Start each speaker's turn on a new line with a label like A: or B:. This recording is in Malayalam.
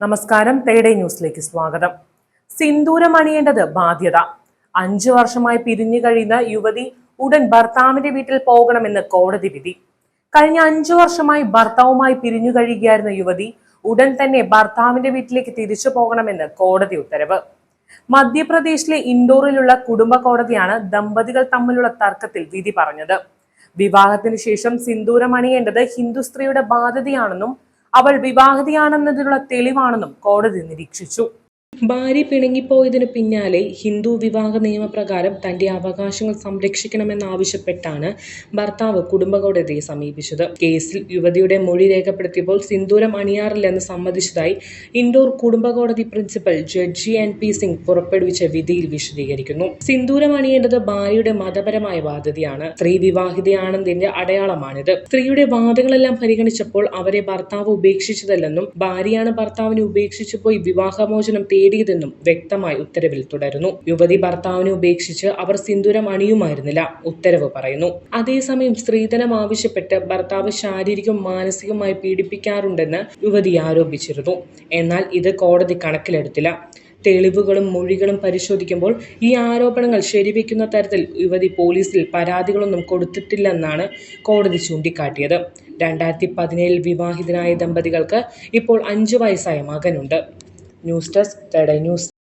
A: നമസ്കാരം തേടേ ന്യൂസിലേക്ക് സ്വാഗതം. സിന്ദൂരം അണിയേണ്ടത് ബാധ്യത. അഞ്ചു വർഷമായി പിരിഞ്ഞു കഴിയുന്ന യുവതി ഉടൻ ഭർത്താവിന്റെ വീട്ടിൽ പോകണമെന്ന് കോടതി വിധി. കഴിഞ്ഞ അഞ്ചു വർഷമായി ഭർത്താവുമായി പിരിഞ്ഞു കഴിയുകയായിരുന്ന യുവതി ഉടൻ തന്നെ ഭർത്താവിന്റെ വീട്ടിലേക്ക് തിരിച്ചു പോകണമെന്ന് കോടതി ഉത്തരവ്. മധ്യപ്രദേശിലെ ഇൻഡോറിലുള്ള കുടുംബ കോടതിയാണ് ദമ്പതികൾ തമ്മിലുള്ള തർക്കത്തിൽ വിധി പറഞ്ഞത്. വിവാഹത്തിന് ശേഷം സിന്ദൂരം അണിയേണ്ടത് ഹിന്ദു സ്ത്രീയുടെ ബാധ്യതയാണെന്നും അവൾ വിവാഹിതയാണെന്നതിനുള്ള തെളിവാണെന്നും കോടതി നിരീക്ഷിച്ചു ഭാര്യ പിണങ്ങിപ്പോയതിനു പിന്നാലെ ഹിന്ദു വിവാഹ നിയമപ്രകാരം തന്റെ അവകാശങ്ങൾ സംരക്ഷിക്കണമെന്നാവശ്യപ്പെട്ടാണ് ഭർത്താവ് കുടുംബകോടതിയെ സമീപിച്ചത്. കേസിൽ യുവതിയുടെ മൊഴി രേഖപ്പെടുത്തിയപ്പോൾ സിന്ദൂരം അണിയാറില്ലെന്ന് സമ്മതിച്ചതായി Indore കുടുംബകോടതി principal judge N P Singh പുറപ്പെടുവിച്ച വിധിയിൽ വിശദീകരിക്കുന്നു. സിന്ദൂരം അണിയേണ്ടത് ഭാര്യയുടെ മതപരമായ ബാധ്യതയാണ്. സ്ത്രീ വിവാഹിതയാണെന്നതിന്റെ അടയാളമാണിത്. സ്ത്രീയുടെ വാദങ്ങളെല്ലാം പരിഗണിച്ചപ്പോൾ അവരെ ഭർത്താവ് ഉപേക്ഷിച്ചതല്ലെന്നും ഭാര്യയാണ് ഭർത്താവിനെ ഉപേക്ഷിച്ചു പോയി വിവാഹമോചനം തേടിയതെന്നും വ്യക്തമായി ഉത്തരവിൽ തുടരുന്നു. യുവതി ഭർത്താവിനെ ഉപേക്ഷിച്ച് അവർ സിന്ദൂരം അണിയുമായിരുന്നില്ല ഉത്തരവ് പറയുന്നു. അതേസമയം സ്ത്രീധനം ആവശ്യപ്പെട്ട് ഭർത്താവ് ശാരീരികവും മാനസികവുമായി പീഡിപ്പിക്കാറുണ്ടെന്ന് യുവതി ആരോപിച്ചിരുന്നു. എന്നാൽ ഇത് കോടതി കണക്കിലെടുത്തില്ല. തെളിവുകളും മൊഴികളും പരിശോധിക്കുമ്പോൾ ഈ ആരോപണങ്ങൾ ശരിവെക്കുന്ന തരത്തിൽ യുവതി പോലീസിൽ പരാതികളൊന്നും കൊടുത്തിട്ടില്ലെന്നാണ് കോടതി ചൂണ്ടിക്കാട്ടിയത്. രണ്ടായിരത്തി പതിനേഴിൽ വിവാഹിതനായ ദമ്പതികൾക്ക് ഇപ്പോൾ അഞ്ചു വയസ്സായ മകനുണ്ട്. News desk തേടൈ news